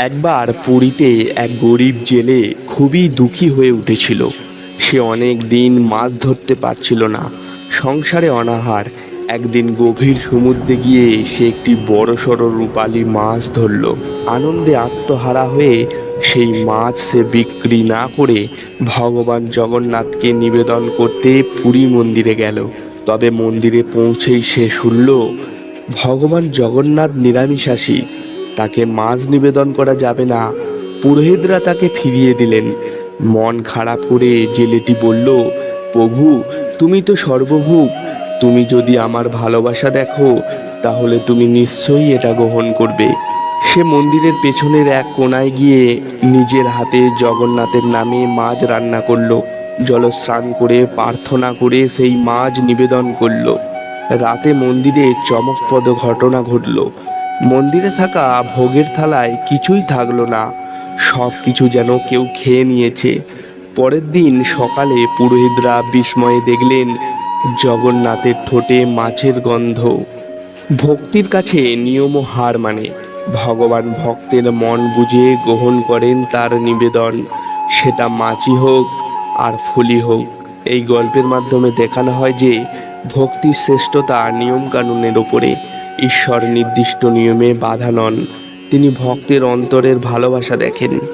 একবার পুরীতে এক গরিব জেলে খুবই দুঃখী হয়ে উঠেছিল। সে অনেক দিন মাছ ধরতে পারছিল না। সংসারে অনাহার। একদিন গভীর সমুদ্রে গিয়ে সে একটি বড় সড়ো রূপালী মাছ ধরল। আনন্দে আত্মহারা হয়ে সেই মাছ সে বিক্রি না করে ভগবান জগন্নাথকে নিবেদন করতে পুরী মন্দিরে গেল। তবে মন্দিরে পৌঁছেই সে শুনল, ভগবান জগন্নাথ নিরামিষাসী তাকে মাছ নিবেদন করা যাবে না। পুরোহিতরা তাকে ফিরিয়ে দিলেন। মন খারাপ করে জেলেটি বলল, প্রভু, তুমি তো সর্বভূক তুমি যদি আমার ভালোবাসা দেখো, তাহলে তুমি নিশ্চয়ই এটা গ্রহণ করবে। সে মন্দিরের পেছনের এক কোনায় গিয়ে নিজের হাতে জগন্নাথের নামে মাছ রান্না করল। জলস্নান করে, প্রার্থনা করে সেই মাছ নিবেদন করল। রাতে মন্দিরে চমকপ্রদ ঘটনা ঘটল। মন্দিরে থাকা ভোগের থালায় কিছুই থাকল না। সব কিছু যেন কেউ খেয়ে নিয়েছে। পরের দিন সকালে পুরোহিতরা বিস্ময়ে দেখলেন জগন্নাথের ঠোঁটে মাছের গন্ধ। ভক্তির কাছে নিয়মও হার মানে। ভগবান ভক্তের মন বুঝে গ্রহণ করেন তার নিবেদন। সেটা মাছি হোক আর ফুলি হোক। এই গল্পের মাধ্যমে দেখানো হয় যে ভক্তির শ্রেষ্ঠতা নিয়ম কানুনের ওপরে। ঈশ্বর নির্দিষ্ট নিয়মে বাধা নন। তিনি ভক্তের অন্তরের ভালোবাসা দেখেন।